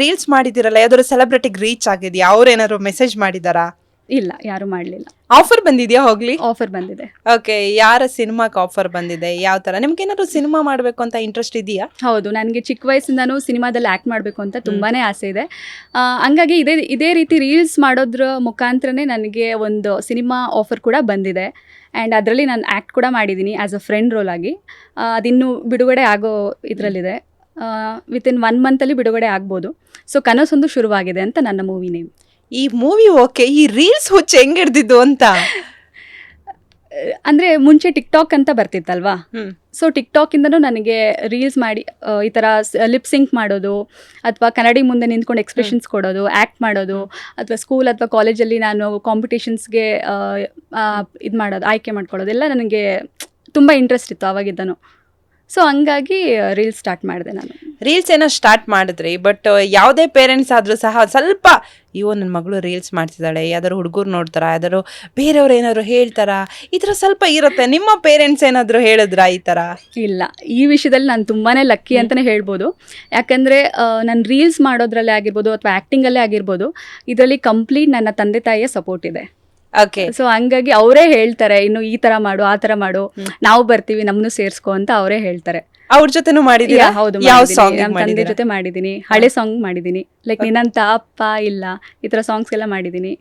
Reels ಮಾಡಿದಿರಲ್ಲ ಯಾವ್ದಾದ್ರು ಸೆಲೆಬ್ರಿಟಿಗೆ reach ಆಗಿದ್ಯಾ? ಅವ್ರೇನಾದ್ರು ಮೆಸೇಜ್ ಮಾಡಿದಾರಾ? ಇಲ್ಲ ಯಾರು ಮಾಡಲಿಲ್ಲ. ಆಫರ್ ಬಂದಿದ್ಯಾ ಹೋಗ್ಲಿ? ಆಫರ್ ಬಂದಿದೆ. ಓಕೆ ಯಾರ ಸಿನಿಮಾಕ್ಕೆ ಆಫರ್ ಬಂದಿದೆ? ಯಾವ ತರ? ನಿಮ್ಗೆ ಏನಾದ್ರು ಸಿನಿಮಾ ಮಾಡಬೇಕು ಅಂತ ಇಂಟ್ರೆಸ್ಟ್ ಇದೆಯಾ? ಹೌದು ನನಗೆ ಚಿಕ್ಕ ವಯಸ್ಸಿಂದನೂ ಸಿನಿಮಾದಲ್ಲಿ ಆ್ಯಕ್ಟ್ ಮಾಡಬೇಕು ಅಂತ ತುಂಬಾ ಆಸೆ ಇದೆ. ಆ, ಹಂಗಾಗಿ ಇದೇ ಇದೇ ರೀತಿ ರೀಲ್ಸ್ ಮಾಡೋದ್ರ ಮುಖಾಂತರನೇ ನನಗೆ ಒಂದು ಸಿನಿಮಾ ಆಫರ್ ಕೂಡ ಬಂದಿದೆ. ಆ್ಯಂಡ್ ಅದರಲ್ಲಿ ನಾನು ಆ್ಯಕ್ಟ್ ಕೂಡ ಮಾಡಿದ್ದೀನಿ ಆ್ಯಸ್ ಅ ಫ್ರೆಂಡ್ ರೋಲ್ ಆಗಿ. ಆ, ಅದಿನ್ನೂ ಬಿಡುಗಡೆ ಆಗೋ ಇದರಲ್ಲಿದೆ. ವಿತಿನ್ ಒನ್ ಮಂತಲ್ಲಿ ಬಿಡುಗಡೆ ಆಗ್ಬೋದು. ಸೊ ಕನಸೊಂದು ಶುರುವಾಗಿದೆ ಅಂತ ನನ್ನ ಮೂವಿ ನೇಮ್ ಈ ಮೂವಿ ಓಕೆ ಈ ರೀಲ್ಸ್ ಹುಚ್ಚು ಹೆಂಗೆ ಹಿಡ್ದಿದ್ದು ಅಂತ? ಅಂದರೆ ಮುಂಚೆ ಟಿಕ್ಟಾಕ್ ಅಂತ ಬರ್ತಿತ್ತಲ್ವಾ? ಟಿಕ್ ಸೊ ಟಿಕ್ಟಾಕಿಂದನೂ ನನಗೆ ರೀಲ್ಸ್ ಮಾಡಿ ಈ ಥರ ಲಿಪ್ ಸಿಂಕ್ ಮಾಡೋದು ಅಥವಾ ಕನ್ನಡಿ ಮುಂದೆ ನಿಂತ್ಕೊಂಡು ಎಕ್ಸ್ಪ್ರೆಷನ್ಸ್ ಕೊಡೋದು ಆ್ಯಕ್ಟ್ ಮಾಡೋದು ಅಥವಾ ಸ್ಕೂಲ್ ಅಥವಾ ಕಾಲೇಜಲ್ಲಿ ನಾನು ಕಾಂಪಿಟೇಷನ್ಸ್ಗೆ ಇದು ಮಾಡೋದು ಆಯ್ಕೆ ಮಾಡ್ಕೊಳ್ಳೋದು ಎಲ್ಲ ನನಗೆ ತುಂಬ ಇಂಟ್ರೆಸ್ಟ್ ಇತ್ತು ಅವಾಗಿದ್ದನು ಸೊ ಹಂಗಾಗಿ ರೀಲ್ಸ್ ಸ್ಟಾರ್ಟ್ ಮಾಡಿದೆ ನಾನು. ರೀಲ್ಸ್ ಏನೋ ಸ್ಟಾರ್ಟ್ ಮಾಡಿದ್ರಿ ಬಟ್ ಯಾವುದೇ ಪೇರೆಂಟ್ಸ್ ಆದರೂ ಸಹ ಸ್ವಲ್ಪ ಅಯ್ಯೋ ನನ್ನ ಮಗಳು ರೀಲ್ಸ್ ಮಾಡ್ತಿದ್ದಾಳೆ ಯಾವ್ದಾದ್ರು ಹುಡುಗರು ನೋಡ್ತಾರಾ ಯಾವ್ದಾದ್ರು ಬೇರೆಯವ್ರು ಏನಾದ್ರು ಹೇಳ್ತಾರಾ? ಈ ಥರ ಸ್ವಲ್ಪ ಇರುತ್ತೆ. ನಿಮ್ಮ ಪೇರೆಂಟ್ಸ್ ಏನಾದರೂ ಹೇಳಿದ್ರಾ ಈ ಥರ? ಇಲ್ಲ. ಈ ವಿಷಯದಲ್ಲಿ ನಾನು ತುಂಬಾ ಲಕ್ಕಿ ಅಂತಲೇ ಹೇಳ್ಬೋದು. ಯಾಕಂದರೆ ನಾನು ರೀಲ್ಸ್ ಮಾಡೋದ್ರಲ್ಲೇ ಆಗಿರ್ಬೋದು ಅಥವಾ ಆ್ಯಕ್ಟಿಂಗಲ್ಲೇ ಆಗಿರ್ಬೋದು ಇದರಲ್ಲಿ ಕಂಪ್ಲೀಟ್ ನನ್ನ ತಂದೆ ತಾಯಿಯ ಸಪೋರ್ಟ್ ಇದೆ. ಓಕೆ ಸೊ ಹಂಗಾಗಿ ಅವರೇ ಹೇಳ್ತಾರೆ ಇನ್ನು ಈ ತರ ಮಾಡು ಆ ತರ ಮಾಡು. ನಾವು ಬರ್ತೀವಿ ನಮ್ನು ಸೇರ್ಸ್ಕೊ ಅಂತ ಅವರೇ ಹೇಳ್ತಾರೆ. ಅವ್ರ ಜೊತೆನೂ ಮಾಡಿದೀರಾ ಹೌದು ಯಾವ ಸಾಂಗ್ ನಮ್ಮ ತಂದೆ ಜೊತೆ ಮಾಡಿದೀನಿ ಹಳೆ ಸಾಂಗ್ ಮಾಡಿದೀನಿ ಲೈಕ್ ನಿನ್ನಂತ ಅಪ್ಪ ಇಲ್ಲ ಈ ತರ ಸಾಂಗ್ಸ್ ಎಲ್ಲ ಮಾಡಿದೀನಿ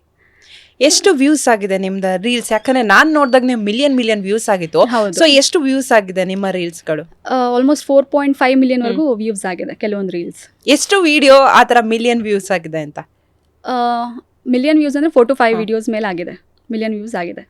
ಎಷ್ಟು ವ್ಯೂಸ್ ಆಗಿದೆ ನಿಮ್ದು ರೀಲ್ಸ್ ಯಾಕಂದ್ರೆ ನಾನ್ ನೋಡಿದಾಗ ನೀವು ಮಿಲಿಯನ್ ಮಿಲಿಯನ್ ವ್ಯೂಸ್ ಆಗಿತ್ತು ಸೊ ಎಷ್ಟು ವ್ಯೂಸ್ ಆಗಿದೆ ನಿಮ್ಮ ರೀಲ್ಸ್ಗಳು almost four point five million ವರೆಗೂ ವ್ಯೂಸ್ ಆಗಿದೆ ಕೆಲವೊಂದು ರೀಲ್ಸ್ ಎಷ್ಟು ವಿಡಿಯೋ ಆ ತರ ಮಿಲಿಯನ್ ವ್ಯೂಸ್ ಆಗಿದೆ ಅಂತ? ಮಿಲಿಯನ್ ವ್ಯೂಸ್ ಅಂದರೆ ಫೋರ್ ಟು ಫೈವ್ ವಿಡಿಯೋಸ್ ಮೇಲೆ ಆಗಿದೆ ಮಿಲಿಯನ್ ವ್ಯೂಸ್ ಆಗಿದೆ.